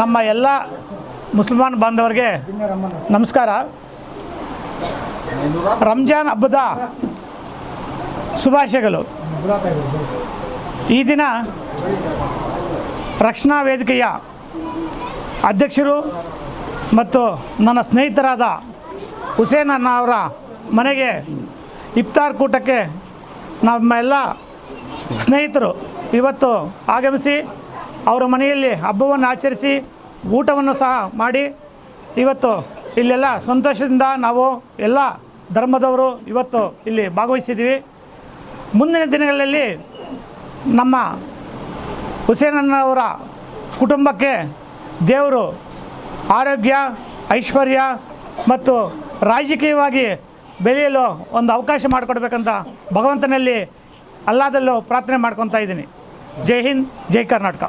ನಮ್ಮ ಎಲ್ಲ ಮುಸಲ್ಮಾನ್ ಬಾಂಧವರಿಗೆ ನಮಸ್ಕಾರ. ರಂಜಾನ್ ಹಬ್ಬದ ಶುಭಾಶಯಗಳು. ಈ ದಿನ ರಕ್ಷಣಾ ವೇದಿಕೆಯ ಅಧ್ಯಕ್ಷರು ಮತ್ತು ನನ್ನ ಸ್ನೇಹಿತರಾದ ಹುಸೇನ್ ಅಣ್ಣ ಅವರ ಮನೆಗೆ ಇಫ್ತಾರ್ ಕೂಟಕ್ಕೆ ನಮ್ಮ ಎಲ್ಲ ಸ್ನೇಹಿತರು ಇವತ್ತು ಆಗಮಿಸಿ ಅವರ ಮನೆಯಲ್ಲಿ ಹಬ್ಬವನ್ನು ಆಚರಿಸಿ ಊಟವನ್ನು ಸಹ ಮಾಡಿ ಇವತ್ತು ಇಲ್ಲೆಲ್ಲ ಸಂತೋಷದಿಂದ ನಾವು ಎಲ್ಲ ಧರ್ಮದವರು ಇವತ್ತು ಇಲ್ಲಿ ಭಾಗವಹಿಸಿದ್ದೀವಿ. ಮುಂದಿನ ದಿನಗಳಲ್ಲಿ ನಮ್ಮ ಹುಸೇನಣ್ಣವರ ಕುಟುಂಬಕ್ಕೆ ದೇವರು ಆರೋಗ್ಯ, ಐಶ್ವರ್ಯ ಮತ್ತು ರಾಜಕೀಯವಾಗಿ ಬೆಳೆಯಲು ಒಂದು ಅವಕಾಶ ಮಾಡಿಕೊಡ್ಬೇಕಂತ ಭಗವಂತನಲ್ಲಿ ಅಲ್ಲಾದಲ್ಲೂ ಪ್ರಾರ್ಥನೆ ಮಾಡ್ಕೊತಾ ಇದ್ದೀನಿ. ಜೈ ಹಿಂದ್ ಜೈ ಕರ್ನಾಟಕ.